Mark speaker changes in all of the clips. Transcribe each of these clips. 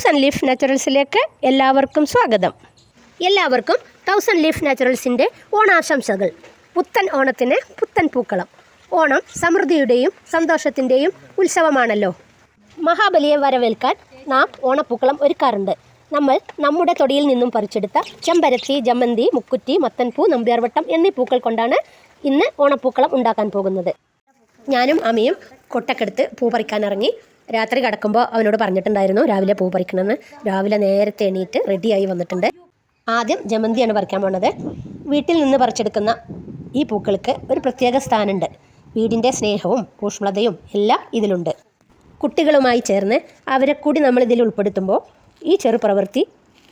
Speaker 1: Thousand leaf നാച്ചുറൽസിലേക്ക് എല്ലാവർക്കും സ്വാഗതം. എല്ലാവർക്കും തൗസൻഡ് ലീഫ് നാച്ചുറൽസിന്റെ ഓണാശംസകൾ. പുത്തൻ ഓണത്തിന് പുത്തൻ പൂക്കളം. ഓണം സമൃദ്ധിയുടെയും സന്തോഷത്തിന്റെയും ഉത്സവമാണല്ലോ. മഹാബലിയെ വരവേൽക്കാൻ നാം ഓണപ്പൂക്കളം ഒരുക്കാറുണ്ട്. നമ്മൾ നമ്മുടെ തൊടിയിൽ നിന്നും പറിച്ചെടുത്ത ചെമ്പരത്തി ജമന്തി മുക്കുറ്റി മത്തൻപൂ നമ്പ്യാർവട്ടം എന്നീ പൂക്കൾ കൊണ്ടാണ് ഇന്ന് ഓണപ്പൂക്കളം ഉണ്ടാക്കാൻ പോകുന്നത്. ഞാനും അമ്മയും കൊട്ടക്കെടുത്ത് പൂ പറിക്കാൻ ഇറങ്ങി രാത്രി കിടക്കുമ്പോൾ അവനോട് പറഞ്ഞിട്ടുണ്ടായിരുന്നു രാവിലെ പൂ പറിക്കണമെന്ന്. രാവിലെ നേരത്തെ എണീറ്റ് റെഡിയായി വന്നിട്ടുണ്ട്. ആദ്യം ജമന്തിയാണ് പറിക്കാൻ പോണത്. വീട്ടിൽ നിന്ന് പറിച്ചെടുക്കുന്ന ഈ പൂക്കൾക്ക് ഒരു പ്രത്യേക സ്ഥാനമുണ്ട്. വീടിന്റെ സ്നേഹവും ഊഷ്മളതയും എല്ലാം ഇതിലുണ്ട്. കുട്ടികളുമായി ചേർന്ന് അവരെ കൂടി നമ്മൾ ഇതിൽ ഉൾപ്പെടുത്തുമ്പോൾ ഈ ചെറു പ്രവൃത്തി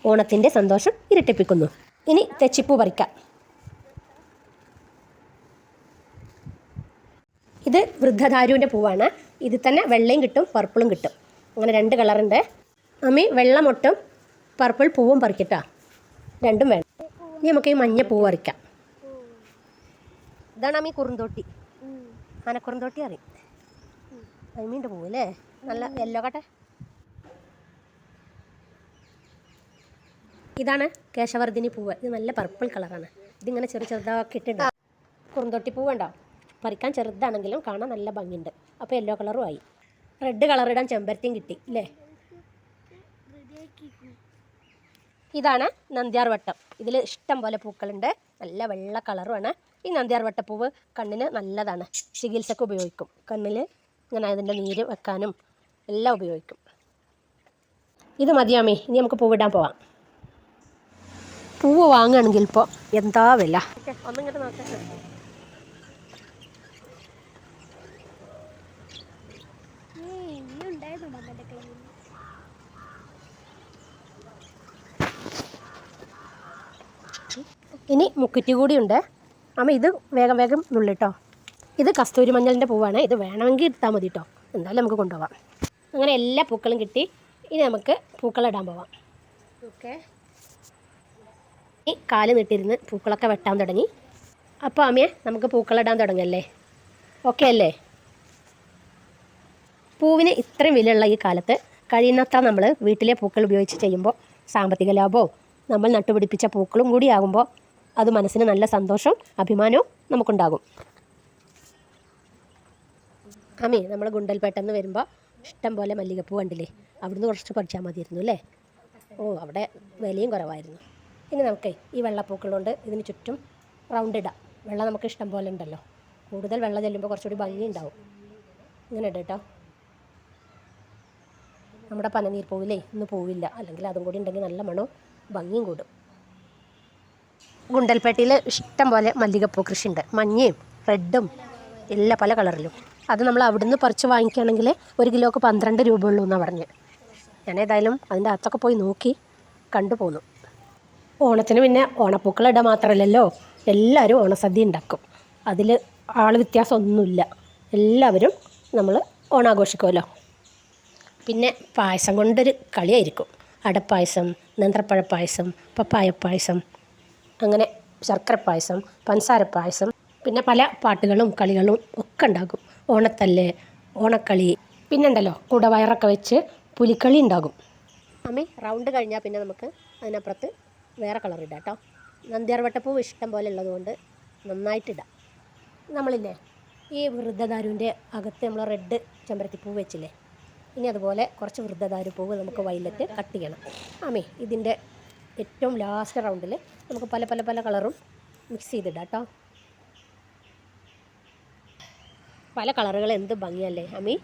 Speaker 1: ഓണത്തിന്റെ സന്തോഷം ഇരട്ടിപ്പിക്കുന്നു. ഇനി തെച്ചിപ്പൂ പറിക്കാം. ഇത് വൃദ്ധധാരുവിന്റെ പൂവാണ്. ഇതിൽ തന്നെ വെള്ളയും കിട്ടും പർപ്പിളും കിട്ടും. അങ്ങനെ രണ്ട് കളറുണ്ട് അമ്മി വെള്ള മുട്ടും പർപ്പിൾ പൂവും പറിക്കട്ടാ. രണ്ടും വേണം. ഇനി നമുക്ക് ഈ മഞ്ഞ പൂ പറിക്കാം. ഇതാണ് അമ്മി കുറുന്തോട്ടി. ആനക്കുറുന്തോട്ടി അറിയും. അമ്മീന്റെ പൂവ് അല്ലേ? നല്ല യെല്ലോ കട്ടെ. ഇതാണ് കേശവർദ്ധിനി പൂവ്. ഇത് നല്ല പർപ്പിൾ കളറാണ് ഇതിങ്ങനെ ചെറു ചെറുതാക്കിയിട്ടുണ്ട്. കുറുന്തോട്ടി പൂവ് ഉണ്ടോ പറിക്കാൻ ചെറുതാണെങ്കിലും കാണാൻ നല്ല ഭംഗിയുണ്ട്. അപ്പോൾ യെല്ലോ കളറും ആയി. റെഡ് കളർ ഇടാൻ ചെമ്പരത്തിയും കിട്ടി അല്ലേ ഇതാണ് നന്ദ്യാർ വട്ടം. ഇതിൽ ഇഷ്ടം പോലെ പൂക്കളുണ്ട്. നല്ല വെള്ള കളറുമാണ് ഈ നന്ദ്യാർ വട്ടപ്പൂവ് കണ്ണിന് നല്ലതാണ്. ചികിത്സക്ക് ഉപയോഗിക്കും. കണ്ണിൽ ഇങ്ങനെ അതിന്റെ നീര് വെക്കാനും എല്ലാം ഉപയോഗിക്കും. ഇത് മതിയാമേ ഇനി നമുക്ക് പൂവിടാൻ പോവാം. പൂവ് വാങ്ങുകയാണെങ്കിൽ ഇപ്പോൾ എന്താ വില? ഒന്നിങ്ങോട്ട് നോക്കാം. ഇനി മുക്കുറ്റി കൂടിയുണ്ട്. അമ്മ ഇത് വേഗം വേഗം നുള്ളിട്ടോ. ഇത് കസ്തൂരി മഞ്ഞളിന്റെ പൂവാണ്. ഇത് വേണമെങ്കിൽ ഇട്ടാൽ മതി കേട്ടോ എന്തായാലും നമുക്ക് കൊണ്ടുപോകാം അങ്ങനെ എല്ലാ പൂക്കളും കിട്ടി. ഇനി നമുക്ക് പൂക്കളിടാൻ പോവാം. ഓക്കെ. കാൽ നീട്ടിരുന്ന് പൂക്കളൊക്കെ വെട്ടാൻ തുടങ്ങി. അപ്പോൾ അമ്മയെ നമുക്ക് പൂക്കളിടാൻ തുടങ്ങല്ലേ? ഓക്കെ അല്ലേ? പൂവിന് ഇത്രയും വിലയുള്ള ഈ കാലത്ത് കഴിയുന്നത്ര നമ്മൾ വീട്ടിലെ പൂക്കൾ ഉപയോഗിച്ച് ചെയ്യുമ്പോൾ സാമ്പത്തിക ലാഭവും നമ്മൾ നട്ടുപിടിപ്പിച്ച പൂക്കളും കൂടിയാകുമ്പോൾ അത് മനസ്സിന് നല്ല സന്തോഷവും അഭിമാനവും നമുക്കുണ്ടാകും. അമ്മേ നമ്മൾ ഗുണ്ടൽപേട്ടെന്ന് വരുമ്പോൾ ഇഷ്ടം പോലെ മല്ലികപ്പൂ കണ്ടില്ലേ? അവിടുന്ന് കുറച്ച് പറിച്ചാൽ മതിയായിരുന്നു അല്ലേ? ഓ അവിടെ വിലയും കുറവായിരുന്നു. ഇനി നമുക്ക് ഈ വെള്ളപ്പൂക്കൾ കൊണ്ട് ഇതിന് ചുറ്റും റൗണ്ട് ഇടാം. വെള്ളം നമുക്ക് ഇഷ്ടം പോലെ ഉണ്ടല്ലോ. കൂടുതൽ വെള്ളം ചെല്ലുമ്പോൾ കുറച്ചുകൂടി ഭംഗി ഉണ്ടാവും ഇങ്ങനെ ഇടാം കേട്ടോ. നമ്മുടെ പനനീർ പൂവിലേ ഇന്ന് പൂവില്ല. അല്ലെങ്കിൽ അതും കൂടി ഉണ്ടെങ്കിൽ നല്ല മണവും ഭംഗിയും കൂടും. ഗുണ്ടൽപേട്ടയിൽ ഇഷ്ടം പോലെ മല്ലികപ്പൂ കൃഷിയുണ്ട്. മഞ്ഞയും റെഡും എല്ലാ പല കളറിലും. അത് നമ്മൾ അവിടുന്ന് പറിച്ച് വാങ്ങിക്കുകയാണെങ്കിൽ ഒരു കിലോക്ക് പന്ത്രണ്ട് രൂപ ഉള്ളൂ എന്നാണ് പറഞ്ഞ്. ഞാൻ ഏതായാലും അതിന്റെ അകത്തൊക്കെ പോയി നോക്കി കണ്ടു പോന്നു. ഓണത്തിന് പിന്നെ ഓണപ്പൂക്കളിടുക മാത്രമല്ലല്ലോ എല്ലാവരും ഓണസദ്യ ഉണ്ടാക്കും. അതിൽ ആൾ വ്യത്യാസമൊന്നുമില്ല എല്ലാവരും നമ്മൾ ഓണാഘോഷിക്കുമല്ലോ. പിന്നെ പായസം കൊണ്ടൊരു കളിയായിരിക്കും. അടപ്പായസം നേന്ത്രപ്പഴ പായസം പപ്പായ പായസം അങ്ങനെ ശർക്കര പായസം പഞ്ചസാര പായസം പിന്നെ പല പാട്ടുകളും കളികളും ഒക്കെ ഉണ്ടാകും. ഓണത്തല്ല് ഓണക്കളി പിന്നുണ്ടല്ലോ കുടവയറൊക്കെ വെച്ച് പുലിക്കളി ഉണ്ടാകും. അമ്മി റൗണ്ട് കഴിഞ്ഞാൽ പിന്നെ നമുക്ക് അതിനപ്പുറത്ത് വേറെ കളർ ഇടാം കേട്ടോ നന്ദ്യാർവട്ടപ്പൂവ് ഇഷ്ടം പോലെ ഉള്ളതുകൊണ്ട് നന്നായിട്ടിടാം നമ്മളില്ലേ ഈ വൃദ്ധദാരുവിന്റെ അകത്ത് നമ്മൾ റെഡ് ചെമ്പരത്തിപ്പൂ വെച്ചില്ലേ ഇനി അതുപോലെ കുറച്ച് വൃദ്ധതാരു പൂവ് നമുക്ക് വൈലറ്റ് കട്ട് ചെയ്യണം. ആമേ ഇതിന്റെ ഏറ്റവും ലാസ്റ്റ് റൗണ്ടിൽ നമുക്ക് പല പല പല കളറും മിക്സ് ചെയ്തിടാം കേട്ടോ പല കളറുകൾ എന്ത് ഭംഗിയല്ലേ അമ്മി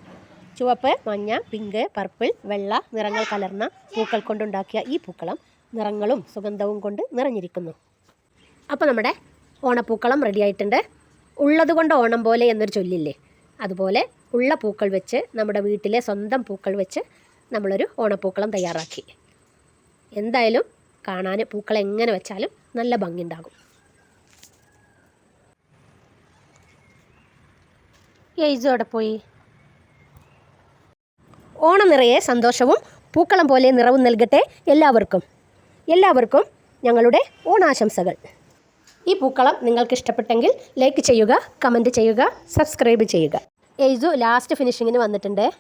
Speaker 1: ചുവപ്പ് മഞ്ഞ പിങ്ക് പർപ്പിൾ വെള്ള നിറങ്ങൾ കലർന്ന പൂക്കൾ കൊണ്ടുണ്ടാക്കിയ ഈ പൂക്കളം നിറങ്ങളും സുഗന്ധവും കൊണ്ട് നിറഞ്ഞിരിക്കുന്നു. അപ്പോൾ നമ്മുടെ ഓണപ്പൂക്കളം റെഡിയായിട്ടുണ്ട് ഉള്ളത് കൊണ്ട് ഓണം പോലെ എന്നൊരു ചൊല്ലില്ലേ? അതുപോലെ ഉള്ള പൂക്കൾ വെച്ച് നമ്മുടെ വീട്ടിലെ സ്വന്തം പൂക്കൾ വെച്ച് നമ്മളൊരു ഓണപ്പൂക്കളം തയ്യാറാക്കി. എന്തായാലും കാണാൻ പൂക്കൾ എങ്ങനെ വെച്ചാലും നല്ല ഭംഗിയുണ്ടാകും. എയ്സോ അവിടെ പോയി? ഓണം നിറയെ സന്തോഷവും പൂക്കളം പോലെ നിറവും നൽകട്ടെ എല്ലാവർക്കും. എല്ലാവർക്കും ഞങ്ങളുടെ ഓണാശംസകൾ. ഈ പൂക്കളം നിങ്ങൾക്ക് ഇഷ്ടപ്പെട്ടെങ്കിൽ ലൈക്ക് ചെയ്യുക കമന്റ് ചെയ്യുക സബ്സ്ക്രൈബ് ചെയ്യുക. എയ്സു ലാസ്റ്റ് ഫിനിഷിങ്ങിന് വന്നിട്ടുണ്ട്.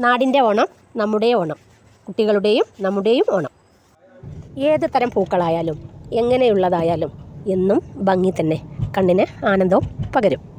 Speaker 1: നാടിന്റെ ഓണം നമ്മുടെ ഓണം കുട്ടികളുടെയും നമ്മുടെയും ഓണം. ഏത് തരം പൂക്കളായാലും എങ്ങനെയുള്ളതായാലും എന്നും ഭംഗി തന്നെ കണ്ണിന് ആനന്ദവും പകരും.